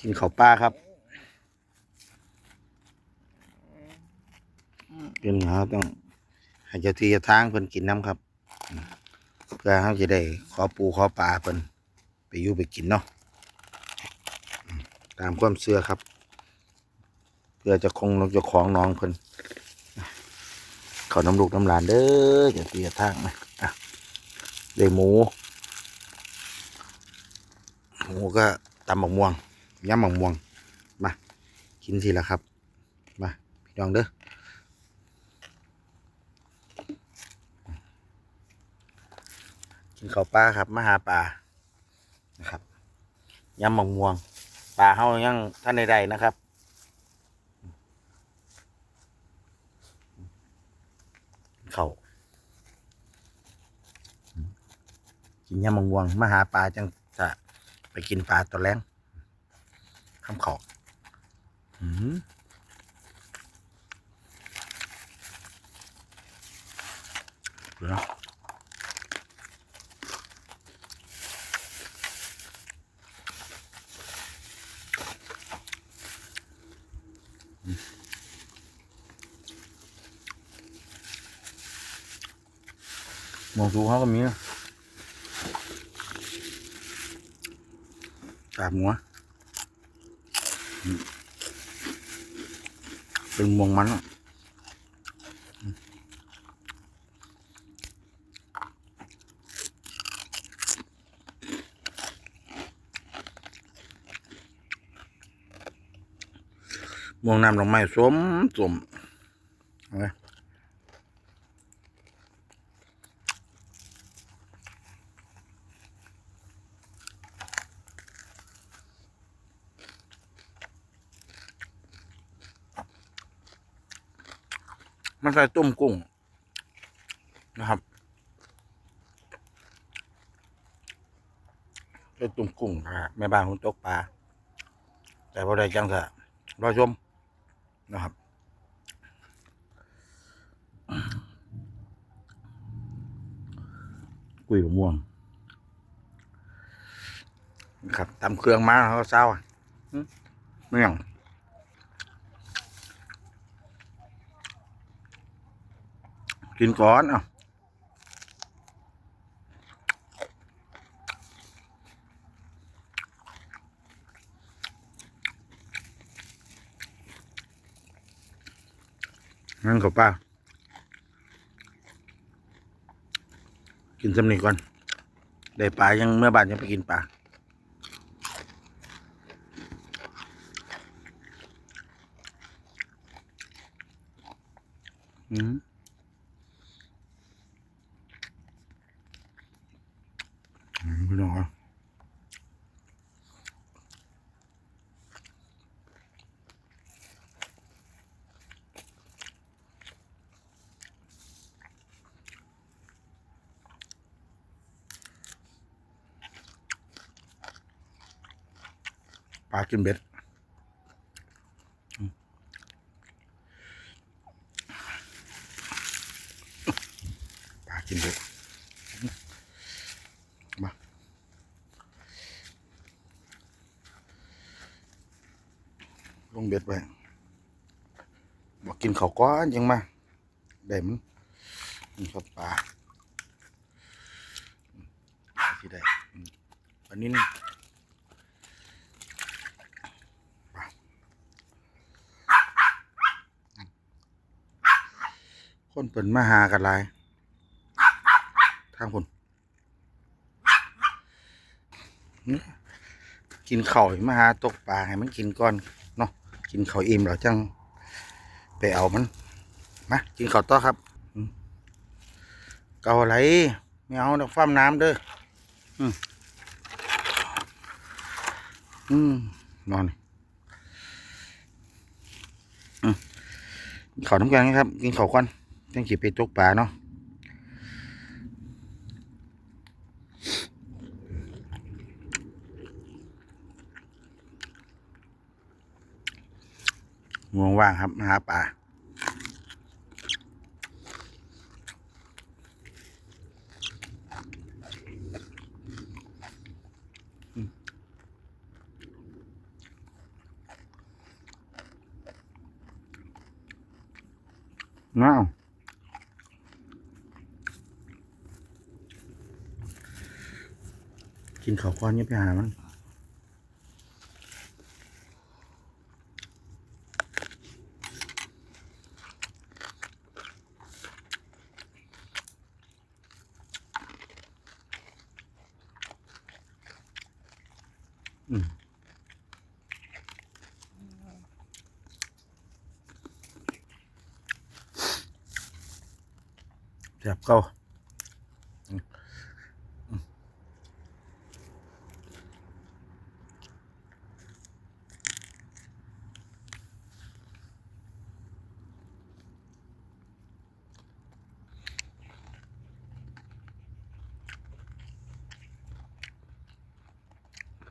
กินข้าวปลาครับกินเขาต้องให้เจ้าที่เจ้าทางเพิ่นกินน้ำครับ เพื่อเขาจะได้ขอปูขอปลาเพิ่นไปอยู่ไปกินเนาะตามความเชื่อครับ เพื่อจะคงจะของน้องเพิ่นเขาน้ำลูกน้ำหลานเด้อเจ้าที่เจ้าทางนะได้หมู หมูก็ตำบักม่วงยำบักม่วง มา กินสิละครับ มา พี่น้องเด้อกินข้าวปลาครับมาหาปลานะครับยำบักม่วงปลาเฮายังท่านใดๆนะครับเขากินยำบักม่วงมาหาปลาจัง กินปลาตัวแรงคำเขอืมเดี๋ยวนะอืมมองสูเขาก็มีนะ กาบหัว เป็นมวงมันอะม่วงน้ำลงไม้สมสมเอาไว้ มันใส่ต้มกุ้งนะครับใส่ต้มกุ้งครับแม่บ้านคุณตกปลาแต่พอได้จังสะรอชมนะครับกุยมะม่วงนะครับตำเครื่องมาเขาเศร้าอะหึเมี่ยง กินก่อนเอะนั่นกับป้า กินสำนีก่อน ได้ปลายังเมื่อบ่ายยังไปกินปลาอืมอืม พี่น้องครับปลากินเบ็ดอืมปลากินเบ็ด ลงเบ็ดไปบอกกินเขาก้อนยังมาได้มันนี่ครับปลาที่ได้อืมอันนี้นี่คนเปิ่นมาหากันหลายทางคนนี่กินข้าวมาหาตกปลาให้มันกินก่อน กินข้าวอิ่มแล้วจัง ไปเอามัน มากินข้าวต่อครับ เกาอะไรไม่เอาเดี๋ยวฟ้ามน้ำเด้ออืมอืมนอนอืมข้าวน้ำกันครับ กินข้าวก่อนจังสิไปตกปลาเนาะ งวงว่างครับนะครับอ่าน้าวกินข้าวควอนเงียบไปหามั้ง แซ่บเก่า